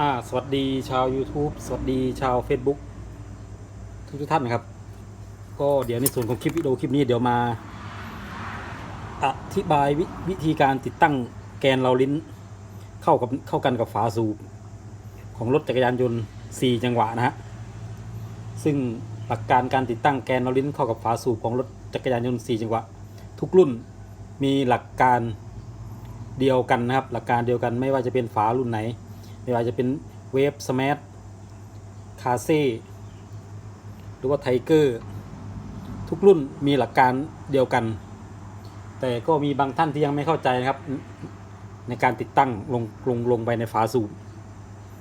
อ่าสวัสดีชาว YouTube สวัสดีชาว Facebook ทุกทุกท่านนะครับ ก็เดี๋ยวในส่วนของคลิปวิดีโอคลิปนี้เดี๋ยวมา อธิบายวิวิธีการติดตั้งแกนเราลิ้น เข้ากับเข้ากันกับฝาสูบ ของรถจักรยานยนต์ 4 จังหวะนะฮะ ซึ่งหลักการการติดตั้งแกนเราลิ้นเข้ากับฝาสูบของรถจักรยานยนต์ 4 จังหวะ ทุกรุ่นมีหลักการเดียวกันนะครับ หลักการเดียวกันไม่ว่าจะเป็นฝารุ่นไหน ไม่ว่าจะเป็นเวฟสมาร์ทคาเซ่หรือว่าไทเกอร์ทุกรุ่นมีหลักการเดียวกัน แต่ก็มีบางท่านที่ยังไม่เข้าใจนะครับ ในการติดตั้งลงลงลงไปในฝาสูบ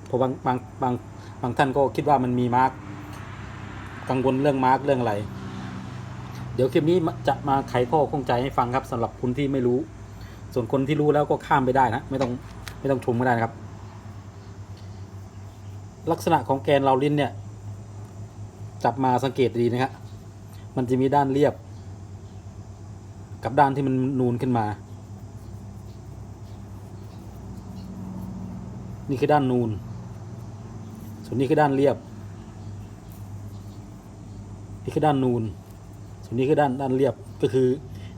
เพราะบางบางบางบางท่านก็คิดว่ามันมีมาร์กกังวลเรื่องมาร์กเรื่องอะไร เดี๋ยวคลิปนี้จะมาไขข้อข้องใจให้ฟังครับสำหรับคนที่ไม่รู้ ส่วนคนที่รู้แล้วก็ข้ามไปได้นะ ไม่ต้องไม่ต้องชมก็ได้นะครับ ลักษณะของแกนเราลิ้นเนี่ย จับมาสังเกตดีนะครับมันจะมีด้านเรียบ กับด้านที่มันนูนขึ้นมา นี่คือด้านนูน ส่วนนี้คือด้านเรียบ นี่คือด้านนูน ส่วนนี้คือด้านด้านเรียบก็คือ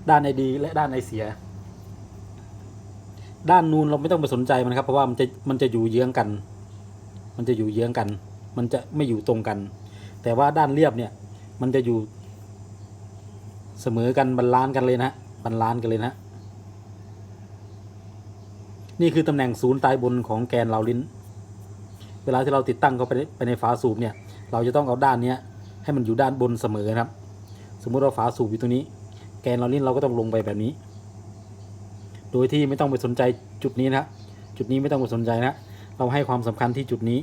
ด้านไอดีและด้านไอเสีย ด้านนูนเราไม่ต้องไปสนใจมันครับเพราะว่ามันจะมันจะอยู่เยื้องกัน มันจะอยู่เยื้องกัน มันจะไม่อยู่ตรงกัน แต่ว่าด้านเรียบเนี่ยมันจะอยู่ เสมอกันบรรลานกันเลยนะบรรลานกันเลยนะ นี่คือตำแหน่งศูนย์ตายบนของแกนเราลิ้น เวลาที่เราติดตั้งเข้าไปในไปในฝาสูบเนี่ย เราจะต้องเอาด้านเนี้ยให้มันอยู่ด้านบนเสมอนะครับ สมมุติว่าฝาสูบอยู่ตรงนี้ แกนเราลิ้นเราก็ต้องลงไปแบบนี้ โดยที่ไม่ต้องไปสนใจจุดนี้นะ จุดนี้ไม่ต้องไปสนใจนะ เราให้ความสำคัญที่จุดนี้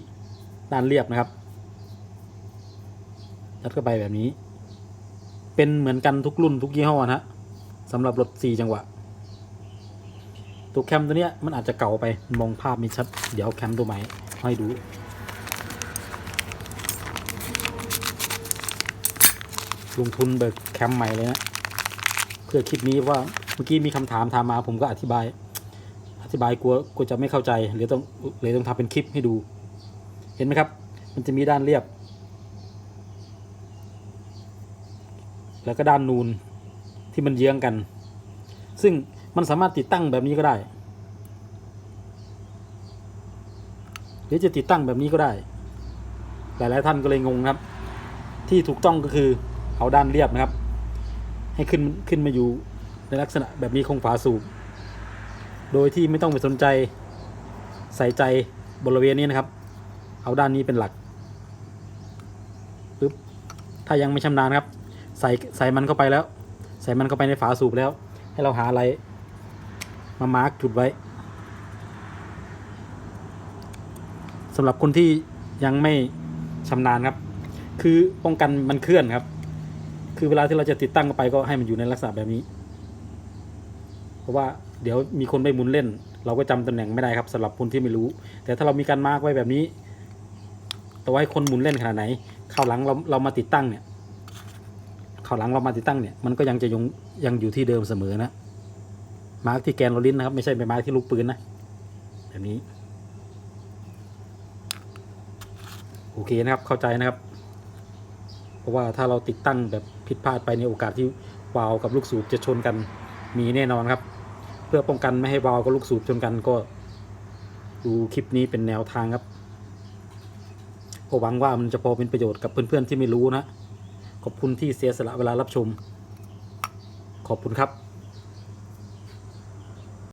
ด้านเรียบนะครับยัดเข้าไปแบบนี้ เป็นเหมือนกันทุกรุ่นทุกยี่ห้อนะฮะสำหรับรถ4จังหวะตัวแคมตัวเนี้ยมันอาจจะเก่าไปมองภาพไม่ชัด เดี๋ยวแคมตัวใหม่ให้ดูลงทุนเบิกแคมใหม่เลยนะ เพื่อคลิปนี้ว่าเมื่อกี้มีคำถามถามมาผมก็อธิบาย ธิบายกลัวกลัวจะไม่เข้าใจเลยต้องเลยต้องทำเป็นคลิปให้ดู เห็นไหมครับ มันจะมีด้านเรียบ แล้วก็ด้านนูนที่มันเยื้องกัน ซึ่งมันสามารถติดตั้งแบบนี้ก็ได้ หรือจะติดตั้งแบบนี้ก็ได้ หลาย ๆ ท่านก็เลยงงครับ ที่ถูกต้องก็คือเอาด้านเรียบนะครับ ให้ขึ้นขึ้นมาอยู่ในลักษณะแบบนี้คงฝาสูบ โดยที่ไม่ต้องไปสนใจใส่ใจบริเวณนี้นะครับ เอาด้านนี้เป็นหลักปึ๊บถ้ายังไม่ชำนาญครับ ใส่ใส่มันเข้าไปแล้ว ใส่มันเข้าไปในฝาสูบแล้ว ให้เราหาอะไรมามาร์กจุดไว้สำหรับคนที่ยังไม่ชำนาญครับ คือป้องกันมันเคลื่อนครับ คือเวลาที่เราจะติดตั้งเข้าไปก็ให้มันอยู่ในลักษณะแบบนี้ เพราะว่าเดี๋ยวมีคนไปหมุนเล่น เราก็จำตำแหน่งไม่ได้ครับสำหรับคนที่ไม่รู้ แต่ถ้าเรามีการมาร์กไว้แบบนี้ตัวให้คนหมุนเล่นขนาดไหนคราวหลังเราเรามาติดตั้งเนี่ยคราวหลังเรามาติดตั้งเนี่ยมันก็ยังจะยังยังอยู่ที่เดิมเสมอนะมาร์กที่แกนโรลินนะครับ ไม่ใช่ไปมาร์กที่ลูกปืนนะแบบนี้โอเคนะครับเข้าใจนะครับ เพราะว่าถ้าเราติดตั้งแบบผิดพลาดไปในโอกาสที่วาล์วกับลูกสูบจะชนกันมีแน่นอนครับ พื่อป้องกันไม่ให้วาล์วกับลูกสูบชนกันก็ ดูคลิปนี้เป็นแนวทางครับก็หวังว่ามันจะพอเป็นประโยชน์กับเพื่อนๆที่ไม่รู้นะ ขอบคุณที่เสียสละเวลารับชม ขอบคุณครับ